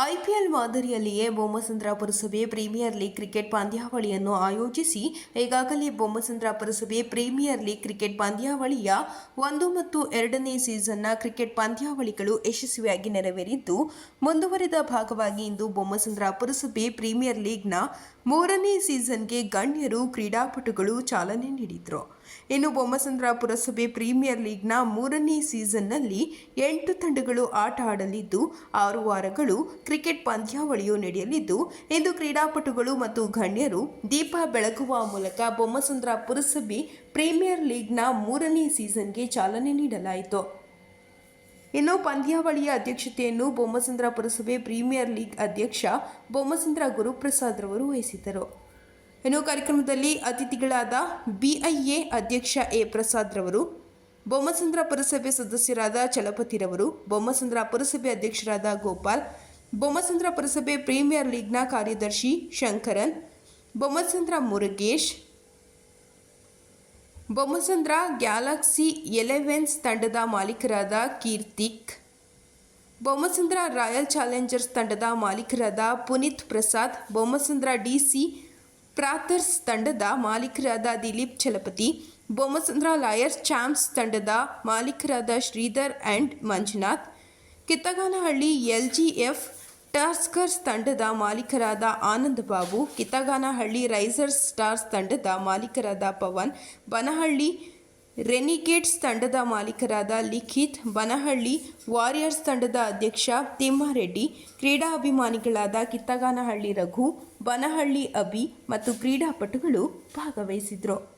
IPL ಮಾದರಿಯಲ್ಲಿಯೇ Bommasandra ಪುರಸಭೆ premier league cricket ಪಂದ್ಯಾವಳಿಯನ್ನು ಆಯೋಜಿಸಿ, ಈಗಾಗಲೇ ಬೊಮ್ಮಸಂದ್ರ ಪುರಸಭೆ ಪ್ರೀಮಿಯರ್ ಲೀಗ್ ಕ್ರಿಕೆಟ್ ಪಂದ್ಯಾವಳಿಯ ಒಂದು ಮತ್ತು ಎರಡನೇ ಸೀಸನ್ನ ಕ್ರಿಕೆಟ್ ಪಂದ್ಯಾವಳಿಗಳು ಯಶಸ್ವಿಯಾಗಿ ನೆರವೇರಿದ್ದು, ಮುಂದುವರೆದ ಭಾಗವಾಗಿ ಇಂದು ಬೊಮ್ಮಸಂದ್ರ ಪುರಸಭೆ ಪ್ರೀಮಿಯರ್ ಲೀಗ್ನ ಮೂರನೇ ಸೀಸನ್ಗೆ ಗಣ್ಯರು ಕ್ರೀಡಾಪಟುಗಳು ಚಾಲನೆ ನೀಡಿದರು. ಇನ್ನು ಬೊಮ್ಮಸಂದ್ರ ಪುರಸಭೆ ಪ್ರೀಮಿಯರ್ ಲೀಗ್ನ ಮೂರನೇ ಸೀಸನ್ನಲ್ಲಿ ಎಂಟು ತಂಡಗಳು ಆಟ ಆಡಲಿದ್ದು, ಆರು ವಾರಗಳು ಕ್ರಿಕೆಟ್ ಪಂದ್ಯಾವಳಿಯು ನಡೆಯಲಿದ್ದು, ಇಂದು ಕ್ರೀಡಾಪಟುಗಳು ಮತ್ತು ಗಣ್ಯರು ದೀಪ ಬೆಳಗುವ ಮೂಲಕ ಬೊಮ್ಮಸಂದ್ರ ಪುರಸಭೆ ಪ್ರೀಮಿಯರ್ ಲೀಗ್ನ ಮೂರನೇ ಸೀಸನ್ಗೆ ಚಾಲನೆ ನೀಡಲಾಯಿತು. ಇನ್ನು ಪಂದ್ಯಾವಳಿಯ ಅಧ್ಯಕ್ಷತೆಯನ್ನು ಬೊಮ್ಮಸಂದ್ರ ಪುರಸಭೆ ಪ್ರೀಮಿಯರ್ ಲೀಗ್ ಅಧ್ಯಕ್ಷ ಬೊಮ್ಮಸಂದ್ರ ಗುರುಪ್ರಸಾದ್ ರವರು ವಹಿಸಿದ್ದರು. ಇನ್ನು ಕಾರ್ಯಕ್ರಮದಲ್ಲಿ ಅತಿಥಿಗಳಾದ ಬಿಐಎ ಅಧ್ಯಕ್ಷ ಎ ಪ್ರಸಾದ್ ರವರು, ಬೊಮ್ಮಸಂದ್ರ ಪುರಸಭೆ ಸದಸ್ಯರಾದ ಚಲಪತಿರವರು ಬೊಮ್ಮಸಂದ್ರ ಪುರಸಭೆ ಅಧ್ಯಕ್ಷರಾದ ಗೋಪಾಲ್, ಬೊಮ್ಮಸಂದ್ರ ಪುರಸಭೆ ಪ್ರೀಮಿಯರ್ ಲೀಗ್ನ ಕಾರ್ಯದರ್ಶಿ ಶಂಕರನ್, ಬೊಮ್ಮಸಂದ್ರ ಮುರುಗೇಶ್ ಬೊಮ್ಮಸಂದ್ರ ಗ್ಯಾಲಕ್ಸಿ ಎಲೆವೆನ್ಸ್ ತಂಡದ ಮಾಲೀಕರಾದ ಕೀರ್ತಿಕ್, ಬೊಮ್ಮಸಂದ್ರ ರಾಯಲ್ ಚಾಲೆಂಜರ್ಸ್ ತಂಡದ ಮಾಲೀಕರಾದ ಪುನೀತ್ ಪ್ರಸಾದ್, ಬೊಮ್ಮಸಂದ್ರ ಡಿಸಿ ಪ್ರಾತರ್ಸ್ ತಂಡದ ಮಾಲೀಕರಾದ ದಿಲೀಪ್ ಚಲಪತಿ, ಬೊಮ್ಮಸಂದ್ರ ಲಾಯರ್ಸ್ ಚಾಂಪ್ಸ್ ತಂಡದ ಮಾಲೀಕರಾದ Sridhar and Manjunath, Kithaganahalli LGF Tuskers ತಂಡದ ಮಾಲೀಕರಾದ ಆನಂದ್ ಬಾಬು ಕಿತ್ತಗಾನಹಳ್ಳಿ ರೈಸರ್ಸ್ ಸ್ಟಾರ್ಸ್ ತಂಡದ ಮಾಲೀಕರಾದ ಪವನ್, ಬನಹಳ್ಳಿ ರೆನಿಗೇಟ್ಸ್ ತಂಡದ ಮಾಲೀಕರಾದ ಲಿಖಿತ್, ಬನಹಳ್ಳಿ ವಾರಿಯರ್ಸ್ ತಂಡದ ಅಧ್ಯಕ್ಷ ತಿಮ್ಮಾರೆಡ್ಡಿ, ಕ್ರೀಡಾ ಅಭಿಮಾನಿಗಳಾದ ಕಿತ್ತಗಾನಹಳ್ಳಿ ರಘು, ಬನಹಳ್ಳಿ ಅಭಿ ಮತ್ತು ಕ್ರೀಡಾಪಟುಗಳು ಭಾಗವಹಿಸಿದ್ರು.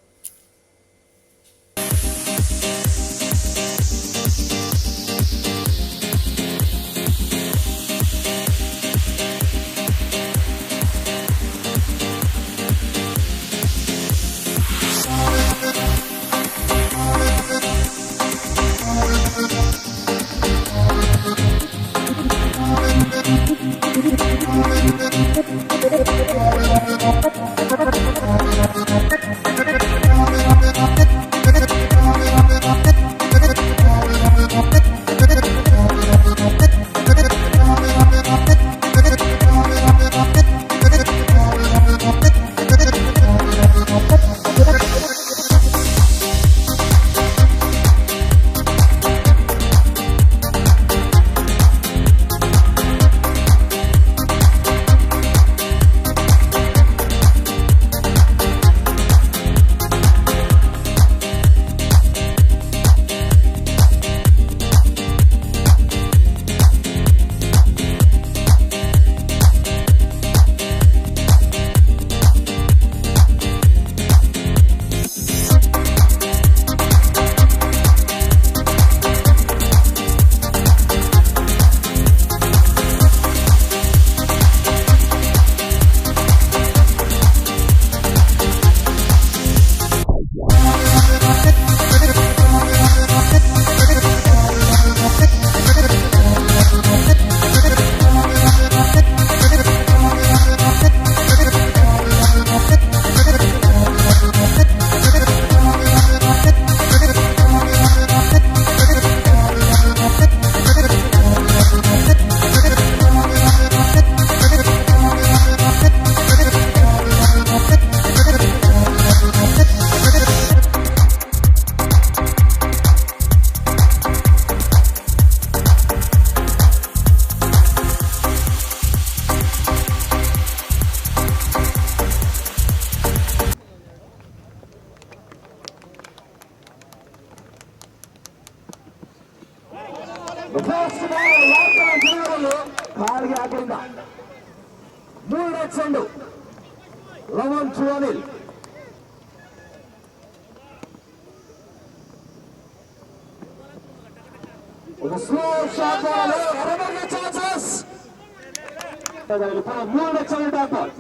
ಮೂರನೇ ಚೆಂಡು dot ball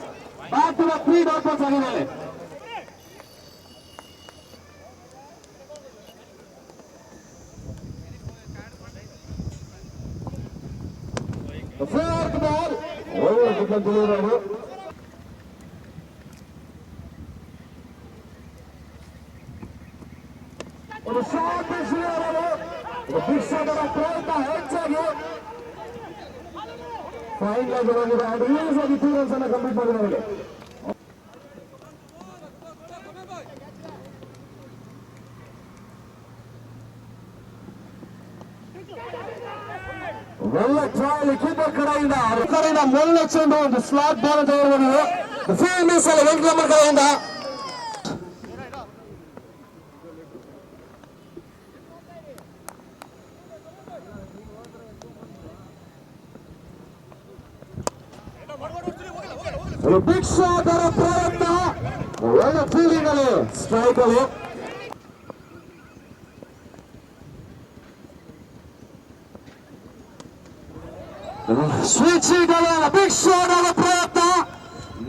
back to three dot balls ಆಗಿದ್ದಾರೆ ಫೋರ್ತ್ ಬಾಲ್ ಒಳ್ಳೆ ಗುಡ್ಡ ತುಳಿಯೋರು ಬಿಸಿಲು ಬಿಡಿಸೋದರ ಪ್ರಯತ್ನ ಹೆಚ್ಚಾಗಿ ಫೈನ್ ಲೆಗ್ ಬಂದಿದೆ ಅಂಡ್ ಈಸಿಯಾಗಿ ಟೂ ರನ್ಸ್ ಅನ್ನ ಕಂಪ್ಲೀಟ್ ಮಾಡಿದ್ದಾರೆ ಒಳ್ಳೆ ಟ್ರಯಲ್ ಕೀಪರ್ ಕಡೆಯಿಂದ ಅವ್ರ ಕಡೆಯಿಂದ ಮೊದಲನೇ ಚೆಂಡು ಒಂದು ಸ್ಲಾಟ್ ಬಾಲ್ ಅಂತ ಹೇಳ್ಬೋದು ಫೀಲ್ಡ್ ಮಿಸ್ ಅಲ್ಲಿ ವೆಂಕಟಮ್ಮ ಕಡೆಯಿಂದ ಬಿಗ್ ಶಾಟ್ ಅವರ ಪ್ರಯತ್ನ. ಒಳ್ಳೆ ಫೀಲಿಂಗ್ ಅಲ್ಲಿ ಸ್ಟ್ರೈಕ್ ಅಲ್ಲಿ. ಬಿಗ್ ಶಾಟ್ ಪ್ರಯತ್ನ.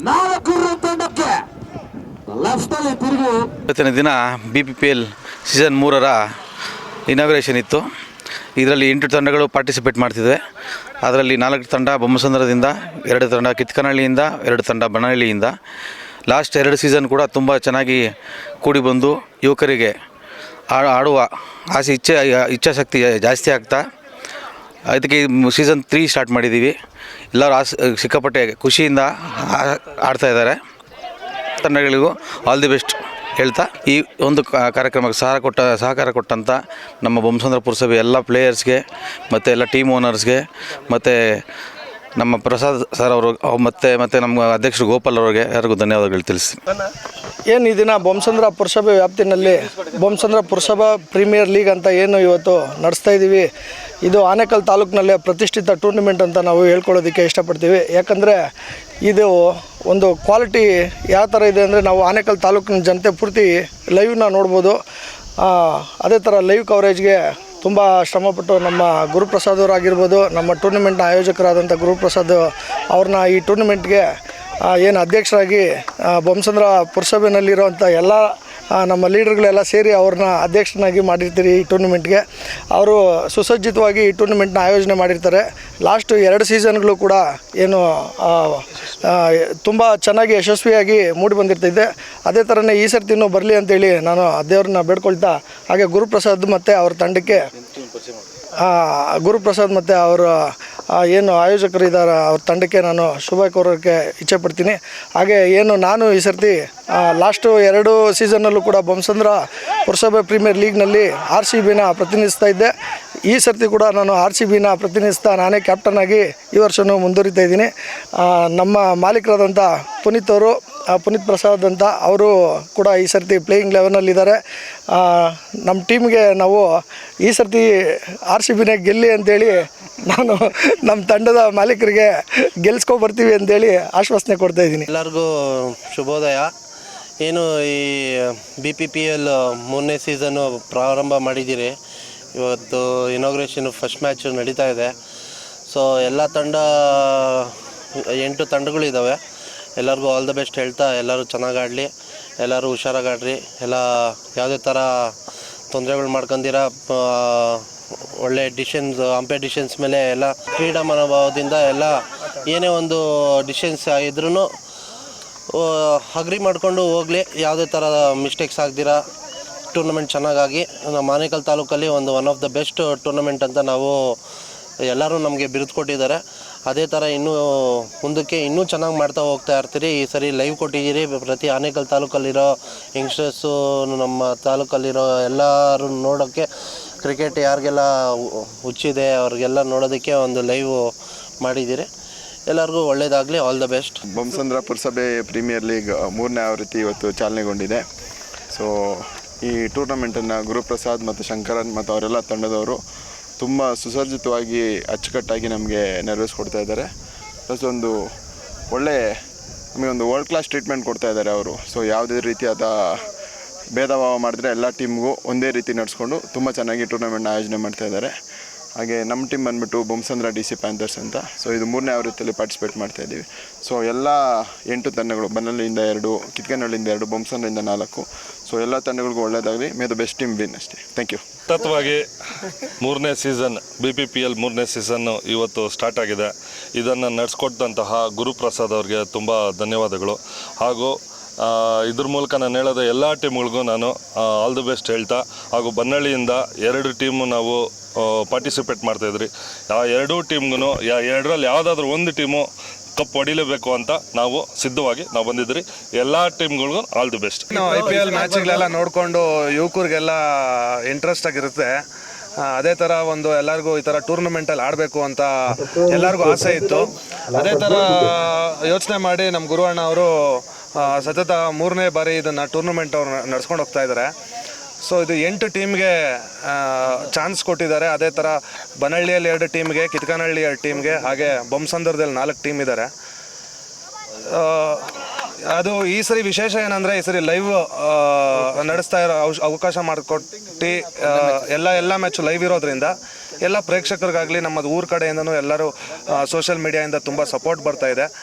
ನಾಲ್ಕು ತಂಡಕ್ಕೆ. ಲೆಫ್ಟ್ ಅಲ್ಲಿ ತಿರುಗಿ ದಿನ B P P L season ಮೂರರ ಇನಾಗ್ರೇಷನ್ ಇತ್ತು. ಇದರಲ್ಲಿ ಎಂಟು ತಂಡಗಳು ಪಾರ್ಟಿಸಿಪೇಟ್ ಮಾಡ್ತಿದ್ದಾವೆ ಅದರಲ್ಲಿ ನಾಲ್ಕು ತಂಡ ಬೊಮ್ಮಸಂದ್ರದಿಂದ, ಎರಡು ತಂಡ ಕಿತ್ಕನಹಳ್ಳಿಯಿಂದ, ಎರಡು ತಂಡ ಬನಹಳ್ಳಿಯಿಂದ. ಲಾಸ್ಟ್ ಎರಡು ಸೀಸನ್ ಕೂಡ ತುಂಬ ಚೆನ್ನಾಗಿ ಕೂಡಿ ಬಂದು ಯುವಕರಿಗೆ ಆಡುವ ಆಸೆ, ಇಚ್ಛೆ, ಇಚ್ಛಾಶಕ್ತಿ ಜಾಸ್ತಿ ಆಗ್ತಾ, ಅದಕ್ಕೆ ಸೀಸನ್ ತ್ರೀ ಸ್ಟಾರ್ಟ್ ಮಾಡಿದ್ದೀವಿ ಎಲ್ಲರೂ ಆಸ್, ಸಿಕ್ಕಾಪಟ್ಟೆ ಖುಷಿಯಿಂದ ಆಡ್ತಾ ಇದ್ದಾರೆ. ತಂಡಗಳಿಗೂ ಆಲ್ ದಿ ಬೆಸ್ಟ್ ಹೇಳ್ತಾ, ಈ ಒಂದು ಕಾರ್ಯಕ್ರಮಕ್ಕೆ ಸಹಕಾರ ಕೊಟ್ಟ, ಸಹಕಾರ ಕೊಟ್ಟಂಥ ನಮ್ಮ ಬೊಮ್ಮಸಂದ್ರ ಪುರಸಭೆ ಎಲ್ಲ ಪ್ಲೇಯರ್ಸ್ಗೆ, ಮತ್ತು ಎಲ್ಲ ಟೀಮ್ ಓನರ್ಸ್ಗೆ, ಮತ್ತು ನಮ್ಮ ಪ್ರಸಾದ್ ಸರ್ ಅವರು, ಮತ್ತು ಮತ್ತು ನಮ್ಮ ಅಧ್ಯಕ್ಷರು ಗೋಪಾಲ್ ಅವರಿಗೆ, ಯಾರಿಗೂ ಧನ್ಯವಾದಗಳು ತಿಳಿಸ್ತೀನಿ. ಏನು ಈ ದಿನ ಬೊಮ್ಮಸಂದ್ರ ಪುರಸಭೆ ವ್ಯಾಪ್ತಿನಲ್ಲಿ ಬೊಮ್ಮಸಂದ್ರ ಪುರಸಭಾ ಪ್ರೀಮಿಯರ್ ಲೀಗ್ ಅಂತ ಏನು ಇವತ್ತು ನಡೆಸ್ತಾ ಇದ್ದೀವಿ ಇದು ಆನೇಕಲ್ ತಾಲೂಕಿನಲ್ಲೇ ಪ್ರತಿಷ್ಠಿತ ಟೂರ್ನಿಮೆಂಟ್ ಅಂತ ನಾವು ಹೇಳ್ಕೊಳ್ಳೋದಕ್ಕೆ ಇಷ್ಟಪಡ್ತೀವಿ. ಯಾಕಂದರೆ ಇದು ಒಂದು ಕ್ವಾಲಿಟಿ ಯಾವ ಥರ ಇದೆ ಅಂದರೆ ನಾವು ಆನೇಕಲ್ ತಾಲೂಕಿನ ಜನತೆ ಪೂರ್ತಿ ಲೈವ್ನ ನೋಡ್ಬೋದು. ಅದೇ ಥರ ಲೈವ್ ಕವರೇಜ್ಗೆ ತುಂಬ ಶ್ರಮಪಟ್ಟು ನಮ್ಮ ಗುರುಪ್ರಸಾದ್ ಅವರಾಗಿರ್ಬೋದು ನಮ್ಮ ಟೂರ್ನಿಮೆಂಟ್ನ ಆಯೋಜಕರಾದಂಥ ಗುರುಪ್ರಸಾದ್ ಅವ್ರನ್ನ ಈ ಟೂರ್ನಿಮೆಂಟ್ಗೆ ಏನು ಅಧ್ಯಕ್ಷರಾಗಿ ಬೊಮ್ಮಸಂದ್ರ ಪುರಸಭೆಯಲ್ಲಿರುವಂಥ ಎಲ್ಲ ನಮ್ಮ ಲೀಡರ್ಗಳೆಲ್ಲ ಸೇರಿ ಅವ್ರನ್ನ ಅಧ್ಯಕ್ಷನಾಗಿ ಮಾಡಿರ್ತೀರಿ ಈ ಟೂರ್ನಿಮೆಂಟ್ಗೆ. ಅವರು ಸುಸಜ್ಜಿತವಾಗಿ ಈ ಟೂರ್ನಿಮೆಂಟ್ನ ಆಯೋಜನೆ ಮಾಡಿರ್ತಾರೆ. ಲಾಸ್ಟ್ ಎರಡು ಸೀಸನ್ಗಳು ಕೂಡ ಏನು ತುಂಬ ಚೆನ್ನಾಗಿ ಯಶಸ್ವಿಯಾಗಿ ಮೂಡಿ ಬಂದಿರ್ತೈತೆ. ಅದೇ ಥರನೇ ಈ ಸರ್ತಿನೂ ಬರಲಿ ಅಂತೇಳಿ ನಾನು ದೇವ್ರನ್ನ ಬೇಡ್ಕೊಳ್ತಾ, ಹಾಗೆ ಗುರುಪ್ರಸಾದ್ ಮತ್ತು ಅವ್ರ ತಂಡಕ್ಕೆ ಗುರುಪ್ರಸಾದ್ ಮತ್ತು ಅವರ ಏನು ಆಯೋಜಕರು ಇದ್ದಾರೆ ಅವ್ರ ತಂಡಕ್ಕೆ ನಾನು ಶುಭ ಕೋರೋಕ್ಕೆ ಇಚ್ಛೆ ಪಡ್ತೀನಿ. ಹಾಗೆ ಏನು ನಾನು ಈ ಸರ್ತಿ ಲಾಸ್ಟು ಎರಡು ಸೀಸನ್ನಲ್ಲೂ ಕೂಡ ಬೊಮ್ಮಸಂದ್ರ ಪುರಸಭೆ ಪ್ರೀಮಿಯರ್ ಲೀಗ್ನಲ್ಲಿ ಆರ್ ಸಿ ಬಿನ ಪ್ರತಿನಿಧಿಸ್ತಾ ಇದ್ದೆ. ಈ ಸರ್ತಿ ಕೂಡ ನಾನು ಆರ್ ಸಿ ಬಿನ ಪ್ರತಿನಿಧಿಸ್ತಾ ನಾನೇ ಕ್ಯಾಪ್ಟನ್ ಆಗಿ ಈ ವರ್ಷವೂ ಮುಂದುವರಿತಾ ಇದ್ದೀನಿ. ನಮ್ಮ ಮಾಲೀಕರಾದಂಥ ಪುನೀತ್ ಅವರು ಪುನೀತ್ ಪ್ರಸಾದ್ ಅಂತ ಅವರು ಕೂಡ ಈ ಸರ್ತಿ ಪ್ಲೇಯಿಂಗ್ ಲೆವೆನಲ್ಲಿದ್ದಾರೆ ನಮ್ಮ ಟೀಮ್ಗೆ ನಾವು ಈ ಸರ್ತಿ ಆರ್ ಸಿ ಬಿನೇ ಗೆಲ್ಲಿ ಅಂತೇಳಿ ನಾನು ನಮ್ಮ ತಂಡದ ಮಾಲೀಕರಿಗೆ ಗೆಲ್ಸ್ಕೊ ಬರ್ತೀವಿ ಅಂತೇಳಿ ಆಶ್ವಾಸನೆ ಕೊಡ್ತಾ ಇದ್ದೀನಿ. ಎಲ್ಲರಿಗೂ ಶುಭೋದಯ. ಏನು ಈ ಬಿ ಪಿ ಪಿ ಎಲ್ ಮೂರನೇ ಸೀಸನ್ನು ಪ್ರಾರಂಭ ಮಾಡಿದ್ದೀರಿ. ಇವತ್ತು ಇನಾಗ್ರೇಷನ್ ಫಸ್ಟ್ ಮ್ಯಾಚ್ ನಡೀತಾ ಇದೆ. ಸೊ ಎಲ್ಲ ತಂಡ, ಎಂಟು ತಂಡಗಳಿದ್ದಾವೆ ಎಲ್ಲರಿಗೂ ಆಲ್ ದ ಬೆಸ್ಟ್ ಹೇಳ್ತಾ ಎಲ್ಲರೂ ಚೆನ್ನಾಗಿ ಆಡಲಿ ಎಲ್ಲರೂ ಹುಷಾರಾಗಿ ಆಡ್ರಿ ಎಲ್ಲ ಯಾವುದೇ ಥರ ತೊಂದರೆಗಳು ಮಾಡ್ಕೊಂಡಿರ ಒಳ್ಳೆ ಡಿಸಿಷನ್ಸ್ ಅಂಪೇರ್ ಡಿಶನ್ಸ್ ಮೇಲೆ ಎಲ್ಲ ಕ್ರೀಡಾ ಮನೋಭಾವದಿಂದ ಎಲ್ಲ ಏನೇ ಒಂದು ಡಿಸಿಷನ್ಸ್ ಇದ್ರೂ ಅಗ್ರಿ ಮಾಡಿಕೊಂಡು ಹೋಗಲಿ. ಯಾವುದೇ ಥರ ಮಿಸ್ಟೇಕ್ಸ್ ಆಗ್ದಿರ ಟೂರ್ನಮೆಂಟ್ ಚೆನ್ನಾಗಾಗಿ. ನಮ್ಮ ಆನೇಕಲ್ ತಾಲೂಕಲ್ಲಿ ಒಂದು one of the best tournament ಅಂತ ನಾವು ಎಲ್ಲರೂ ನಮಗೆ ಬಿರುದು ಕೊಟ್ಟಿದ್ದಾರೆ. ಅದೇ ಥರ ಇನ್ನೂ ಮುಂದಕ್ಕೆ ಇನ್ನೂ ಚೆನ್ನಾಗಿ ಮಾಡ್ತಾ ಹೋಗ್ತಾ ಇರ್ತೀರಿ. ಈ ಸರಿ ಲೈವ್ ಕೊಟ್ಟಿದ್ದೀರಿ. ಪ್ರತಿ ಆನೇಕಲ್ ತಾಲೂಕಲ್ಲಿರೋ ಯಂಗ್ಸ್ಟರ್ಸು ನಮ್ಮ ತಾಲೂಕಲ್ಲಿರೋ ಎಲ್ಲರೂ ನೋಡೋಕ್ಕೆ ಕ್ರಿಕೆಟ್ ಯಾರಿಗೆಲ್ಲ ಹುಚ್ಚಿದೆ, ಅವ್ರಿಗೆಲ್ಲ ನೋಡೋದಕ್ಕೆ ಒಂದು ಲೈವ್ ಮಾಡಿದ್ದೀರಿ. ಎಲ್ಲರಿಗೂ ಒಳ್ಳೇದಾಗಲಿ ಆಲ್ ದ ಬೆಸ್ಟ್ ಬೊಮ್ಮಸಂದ್ರ ಪುರಸಭೆ ಪ್ರೀಮಿಯರ್ ಲೀಗ್ ಮೂರನೇ ಆವೃತ್ತಿ ಇವತ್ತು ಚಾಲನೆಗೊಂಡಿದೆ. ಸೊ ಈ ಟೂರ್ನಮೆಂಟನ್ನು ಗುರುಪ್ರಸಾದ್ ಮತ್ತು ಶಂಕರನ್ ಮತ್ತು ಅವರೆಲ್ಲ ತಂಡದವರು ತುಂಬ ಸುಸಜ್ಜಿತವಾಗಿ ಅಚ್ಚುಕಟ್ಟಾಗಿ ನಮಗೆ ನೆರವೇರಿಸ್ಕೊಡ್ತಾ ಇದ್ದಾರೆ. ಪ್ಲಸ್ ಒಂದು ಒಳ್ಳೆ, ನಮಗೆ ಒಂದು ವರ್ಲ್ಡ್ ಕ್ಲಾಸ್ ಟ್ರೀಟ್ಮೆಂಟ್ ಕೊಡ್ತಾ ಇದ್ದಾರೆ ಅವರು. ಸೊ ಯಾವುದೇ ರೀತಿಯಾದ ಭೇದ ಭಾವ ಮಾಡಿದ್ರೆ ಎಲ್ಲ ಟೀಮ್ಗೂ ಒಂದೇ ರೀತಿ ನಡೆಸ್ಕೊಂಡು ತುಂಬ ಚೆನ್ನಾಗಿ ಟೂರ್ನಮೆಂಟ್ನ ಆಯೋಜನೆ ಮಾಡ್ತಾ ಇದ್ದಾರೆ. ಹಾಗೆ ನಮ್ಮ ಟೀಮ್ ಬಂದ್ಬಿಟ್ಟು ಬೊಮ್ಸಂದ್ರ ಡಿ ಸಿ ಪ್ಯಾಂಥರ್ಸ್ ಅಂತ. ಸೊ ಇದು ಮೂರನೇ ಆವೃತ್ತಿಯಲ್ಲಿ ಪಾರ್ಟಿಸಿಪೇಟ್ ಮಾಡ್ತಾ ಇದ್ದೀವಿ. ಸೊ ಎಲ್ಲ ಎಂಟು ತಂಡಗಳು, ಬನ್ನಳ್ಳಿಯಿಂದ ಎರಡು, ಕಿತ್ಕನಹಳ್ಳಿಯಿಂದ ಎರಡು ಬೊಮ್ಸಂದ್ರಿಂದ ನಾಲ್ಕು. ಸೊ ಎಲ್ಲ ತಂಡಗಳಿಗೂ ಒಳ್ಳೆಯದಾಗಲಿ may the best team win ಅಷ್ಟೇ. ಥ್ಯಾಂಕ್ ಯು ಸತತವಾಗಿ ಮೂರನೇ season B P P L ಮೂರನೇ ಸೀಸನ್ನು ಇವತ್ತು ಸ್ಟಾರ್ಟ್ ಆಗಿದೆ. ಇದನ್ನು ನಡೆಸ್ಕೊಟ್ಟಂತಹ ಗುರುಪ್ರಸಾದ್ ಅವ್ರಿಗೆ ತುಂಬ ಧನ್ಯವಾದಗಳು. ಹಾಗೂ ಇದ್ರ ಮೂಲಕ ನಾನು ಹೇಳೋದ ಎಲ್ಲ ಟೀಮ್ಗಳಿಗೂ ನಾನು ಆಲ್ ದಿ ಬೆಸ್ಟ್ ಹೇಳ್ತಾ, ಹಾಗೂ ಬನ್ನಳ್ಳಿಯಿಂದ ಎರಡು ಟೀಮು ನಾವು ಪಾರ್ಟಿಸಿಪೇಟ್ ಮಾಡ್ತಾಯಿದ್ರಿ ಆ ಎರಡೂ ಟೀಮ್ಗೂ ಯಾ ಎರಡರಲ್ಲಿ ಯಾವುದಾದ್ರೂ ಒಂದು ಟೀಮು ಕಪ್ ಹೊಡಿಲೇಬೇಕು ಅಂತ ನಾವು ಸಿದ್ಧವಾಗಿ ನಾವು ಬಂದಿದ್ರಿ. ಎಲ್ಲ ಟೀಮ್ಗಳಿಗೂ all the best I P L ಮ್ಯಾಚ್ಗಳೆಲ್ಲ ನೋಡಿಕೊಂಡು ಯುವಕರಿಗೆಲ್ಲ ಇಂಟ್ರೆಸ್ಟ್ ಆಗಿರುತ್ತೆ. ಅದೇ ತರ ಒಂದು ಎಲ್ಲರಿಗೂ ಈ ತರ ಟೂರ್ನಮೆಂಟ್ ಅಲ್ಲಿ ಆಡಬೇಕು ಅಂತ ಎಲ್ಲರಿಗೂ ಆಸೆ ಇತ್ತು. ಅದೇ ತರ ಯೋಚನೆ ಮಾಡಿ ನಮ್ಮ ಗುರುವಣ್ಣ ಅವರು ಸತತ ಮೂರನೇ ಬಾರಿ ಇದನ್ನು ಟೂರ್ನಮೆಂಟ್ ಅವ್ರು ನಡ್ಸ್ಕೊಂಡು ಹೋಗ್ತಾ ಇದ್ದಾರೆ ಸೊ ಇದು ಎಂಟು ಟೀಮ್ಗೆ ಚಾನ್ಸ್ ಕೊಟ್ಟಿದ್ದಾರೆ. ಅದೇ ಥರ ಬನಹಳ್ಳಿಯಲ್ಲಿ ಎರಡು ಟೀಮ್ಗೆ ಕಿತ್ಕನಹಳ್ಳಿ ಎರಡು ಟೀಮ್ಗೆ ಹಾಗೆ ಬೊಮ್ಮಸಂದ್ರದಲ್ಲಿ ನಾಲ್ಕು ಟೀಮ್ ಇದ್ದಾರೆ ಅದು ಈ ಸರಿ ವಿಶೇಷ ಏನಂದರೆ, ಈ ಸರಿ ಲೈವ್ ನಡೆಸ್ತಾ ಇರೋ ಅವಕಾಶ ಮಾಡಿಕೊಟ್ಟು ಎಲ್ಲ ಎಲ್ಲ ಮ್ಯಾಚ್ ಲೈವ್ ಇರೋದ್ರಿಂದ ಎಲ್ಲ ಪ್ರೇಕ್ಷಕರಿಗಾಗಲಿ, ನಮ್ಮದು ಊರ ಕಡೆಯಿಂದನೂ ಎಲ್ಲರೂ ಸೋಷಿಯಲ್ ಮೀಡಿಯಾಯಿಂದ ತುಂಬ ಸಪೋರ್ಟ್ ಬರ್ತಾ ಇದೆ.